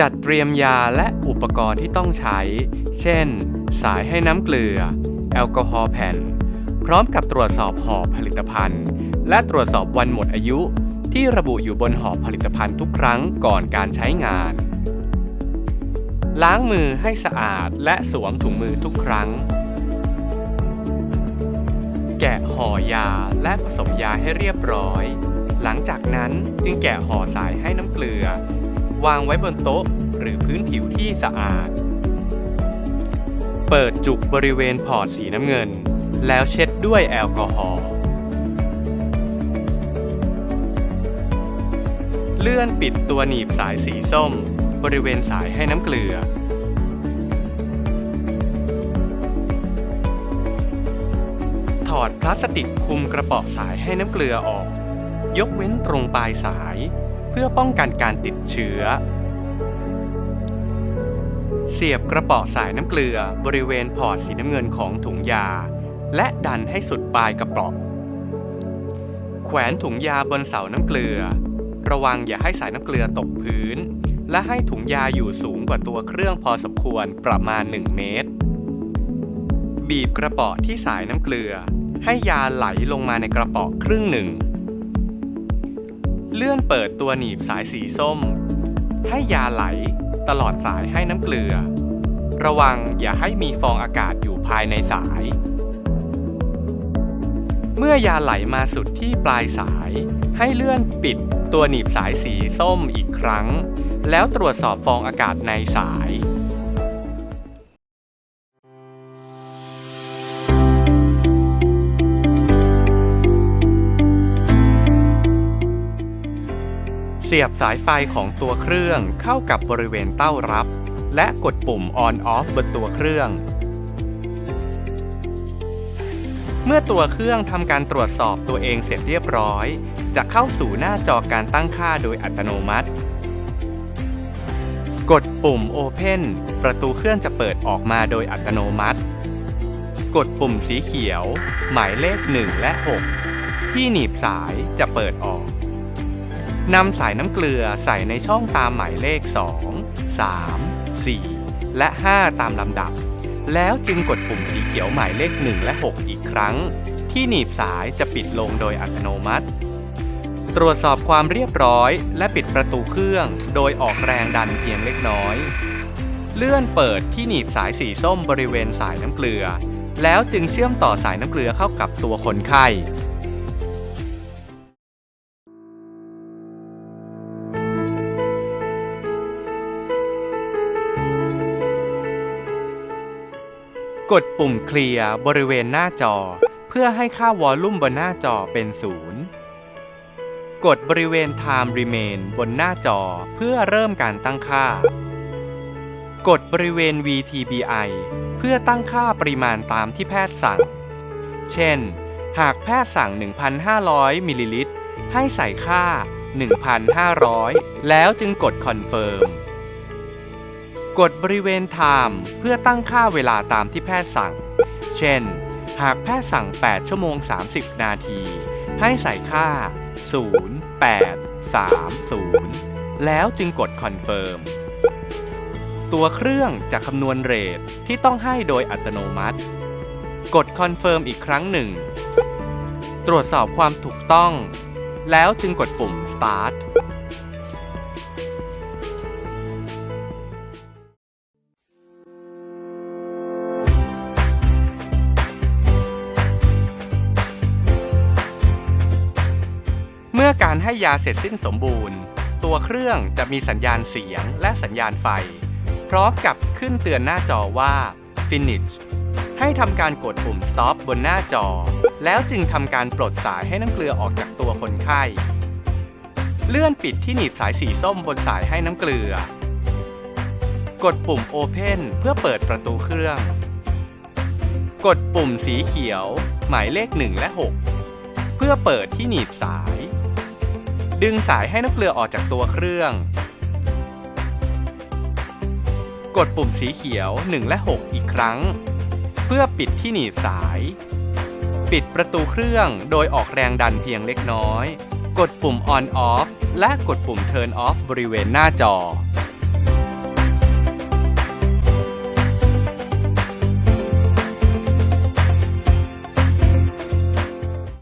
จัดเตรียมยาและอุปกรณ์ที่ต้องใช้ เช่น สายให้น้ำเกลือ แอลกอฮอล์แผ่น พร้อมกับตรวจสอบห่อผลิตภัณฑ์ และตรวจสอบวันหมดอายุ ที่ระบุอยู่บนห่อผลิตภัณฑ์ทุกครั้งก่อนการใช้งาน ล้างมือให้สะอาดและสวมถุงมือทุกครั้ง แกะห่อยาและผสมยาให้เรียบร้อย หลังจากนั้นจึงแกะห่อสายให้น้ำเกลือ วางไว้บนโต๊ะหรือพื้นผิวที่สะอาด เปิดจุกบริเวณพอร์ตสีน้ำเงิน แล้วเช็ดด้วยแอลกอฮอล์ เลื่อนปิดตัวหนีบสายสีส้ม บริเวณสายให้น้ำเกลือถอดพลาสติกคุมกระป๋อสายให้น้ำเกลือออก ยกเว้นตรงปลายสาย เพื่อป้องกันการติดเชื้อ เสียบกระป๋อสายน้ำเกลือบริเวณพอร์ตสีน้ำเงินของถุงยา และดันให้สุดปลายกระป๋อแขวนถุงยาบนเสาน้ำเกลือ ระวังอย่าให้สายน้ำเกลือตกพื้น และให้ถุงยาอยู่สูงกว่าตัวเครื่องพอสมควรประมาณ 1 เมตร บีบกระป๋อที่สายน้ำเกลือ ให้ยาไหลลงมาในกระป๋อครึ่งหนึ่ง ลื่อนเปิดตัวหนีบสายสีส้ม ให้ยาไหลตลอดสายให้น้ำเกลือ ระวังอย่าให้มีฟองอากาศอยู่ภายในสาย เมื่อยาไหลมาสุดที่ปลายสาย ให้เลื่อนปิดตัวหนีบสายสีส้มอีกครั้ง แล้วตรวจสอบฟองอากาศในสาย สียบสายไฟของตัวเครื่องเข้ากับบริเวณเต้ารับ และกดปุ่ม on off บนตัวเครื่อง เมื่อตัวเครื่องทำการตรวจสอบตัวเองเสร็จเรียบร้อย จะเข้าสู่หน้าจอการตั้งค่าโดยอัตโนมัติ กดปุ่ม Open ประตูเครื่องจะเปิดออกมาโดยอัตโนมัติ กดปุ่มสีเขียว หมายเลข 1 และ 6 ที่หนีบสายจะเปิดออก นำสายน้ำเกลือใส่ในช่องตามหมายเลข 2 3 4 และ 5 ตามลำดับ แล้วจึงกดปุ่มสีเขียวหมายเลข 1 และ 6 อีกครั้ง ที่หนีบสายจะปิดลงโดยอัตโนมัติ ตรวจสอบความเรียบร้อยและปิดประตูเครื่อง โดยออกแรงดันเพียงเล็กน้อย เลื่อนเปิดที่หนีบสายสีส้มบริเวณสายน้ำเกลือ แล้วจึงเชื่อมต่อสายน้ำเกลือเข้ากับตัวคนไข้ กดปุ่มเคลียร์บริเวณหน้าจอ เพื่อให้ค่าวอลลุ่มบนหน้าจอเป็นศูนย์กดบริเวณ Time Remain บนหน้าจอเพื่อเริ่มการตั้งค่า กดบริเวณ VTBI เพื่อตั้งค่าปริมาณตามที่แพทย์สั่ง เช่น หากแพทย์สั่ง 1,500 มิลลิลิตร ให้ใส่ค่า 1,500 แล้วจึงกด Confirm กดบริเวณ Time เพื่อตั้งค่าเวลาตามที่แพทย์สั่ง เช่น หากแพทย์สั่ง 8 ชั่วโมง 30 นาที ให้ใส่ค่า 0830 แล้วจึงกด Confirm ตัวเครื่องจะคำนวณเรทที่ต้องให้โดยอัตโนมัติ กด Confirm อีกครั้งหนึ่ง ตรวจสอบความถูกต้อง แล้วจึงกดปุ่ม Start ให้ยาเสร็จสิ้นสมบูรณ์ ตัวเครื่องจะมีสัญญาณเสียงและสัญญาณไฟ พร้อมกับขึ้นเตือนหน้าจอว่า finish ให้ทำการกดปุ่ม stop บนหน้าจอ แล้วจึงทำการปลดสายให้น้ำเกลือออกจากตัวคนไข้ เลื่อนปิดที่หนีบสายสีส้มบนสายให้น้ำเกลือ กดปุ่ม open เพื่อเปิดประตูเครื่อง กดปุ่มสีเขียว หมายเลข 1 และ 6 เพื่อเปิดที่หนีบสาย ดึงสายให้น้ำเกลือออกจากตัวเครื่อง กดปุ่มสีเขียว 1 และ 6 อีกครั้ง เพื่อปิดที่หนีบสาย ปิดประตูเครื่องโดยออกแรงดันเพียงเล็กน้อย กดปุ่ม on off และกดปุ่ม turn off บริเวณหน้าจอ